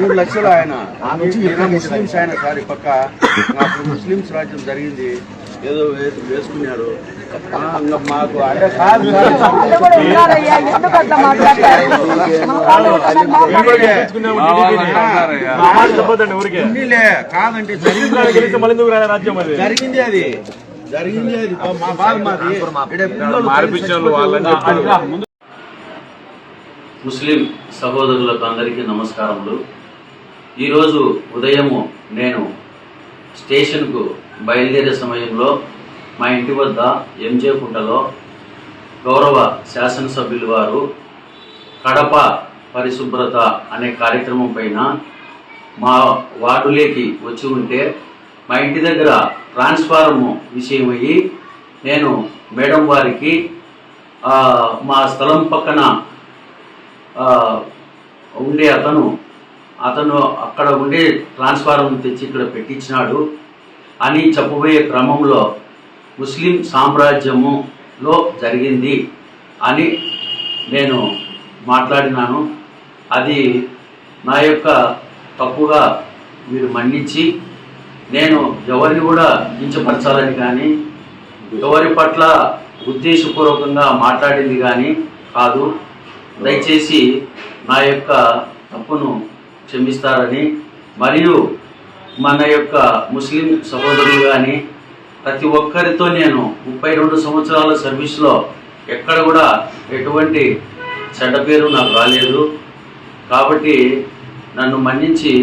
మూడు లక్షలు ఆయన. ముస్లిమ్స్ ఆయన సార్ ఈ పక్క. నాకు ముస్లిమ్స్ రాజ్యం జరిగింది. ఏదో వే- వేసుకున్నారు. ఆ, ఇంకా మాకు అంటే సార్. కాదంటే జరిగింది అది. జరిగింది అది. జరిగింది అది. మా బాధ మాది. వాళ్ళని ముస్లిం సహోదరులకు అందరికీ నమస్కారములు. ఈరోజు ఉదయము నేను స్టేషన్కు బయలుదేరే సమయంలో మా ఇంటి వద్ద ఎంజే కుంటలో గౌరవ శాసనసభ్యులు వారు కడప పరిశుభ్రత అనే కార్యక్రమం పైన మా వార్డులేకి వచ్చి ఉంటే మా ఇంటి దగ్గర ట్రాన్స్ఫార్మ్ విషయమయ్యి నేను మేడం వారికి మా స్థలం పక్కన ఉండే అతను అతను అక్కడ ఉండే ట్రాన్స్ఫారం తెచ్చి ఇక్కడ పెట్టించినాడు. అని చెప్పబోయే క్రమంలో ముస్లిం సామ్రాజ్యములో జరిగింది అని నేను మాట్లాడినాను. అది నా యొక్క తప్పుగా మీరు మన్నించి నేను ఎవరిని కూడా కించపరచాలని కానీ ఎవరి పట్ల ఉద్దేశపూర్వకంగా మాట్లాడింది కానీ కాదు. దయచేసి నా యొక్క తప్పును క్షమిస్తారని మరియు మన యొక్క ముస్లిం సహోదరులు కానీ ప్రతి ఒక్కరితో నేను ముప్పై రెండు సంవత్సరాల సర్వీస్లో ఎక్కడ కూడా ఎటువంటి చెడ్డ పేరు నాకు రాలేదు. కాబట్టి నన్ను మన్నించి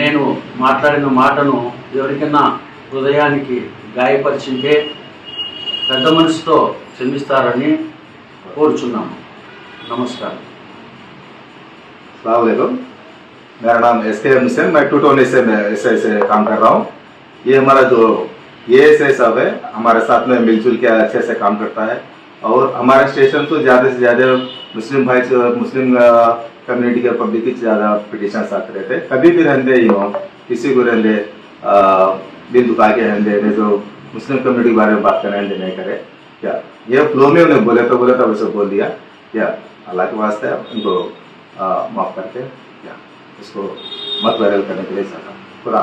నేను మాట్లాడిన మాటను ఎవరికైనా హృదయానికి గాయపరిచింటే పెద్ద మనసుతో క్షమిస్తారని కోరుచున్నాము. नमस्कार। सलामकुम मेरा नाम एस के एम सेन मैं टूटोनी से मैं एस आई से काम कर रहा हूँ। ये हमारा जो, ये एस आई है। हमारे साथ में मिलजुल के अच्छे से काम करता है। और हमारा स्टेशन तो ज़्यादा से ज़्यादा मुस्लिम भाई, मुस्लिम कम्युनिटी के पब्लिक की ज़्यादा पिटिशन आते रहते कभी भी रहते ही हों, किसी को रहते दिल दुखा के रहते नहीं तो मुस्लिम कम्युनिटी के बारे में बात करें नहीं करें। क्या? ये फ्लो में उन्हें बोले तो बोले तो वैसे बोल दिया। क्या। अल्लाह के वास्ते आप उनको माफ़ करके या इसको मत वायरल करने के लिए हूँ। खुदा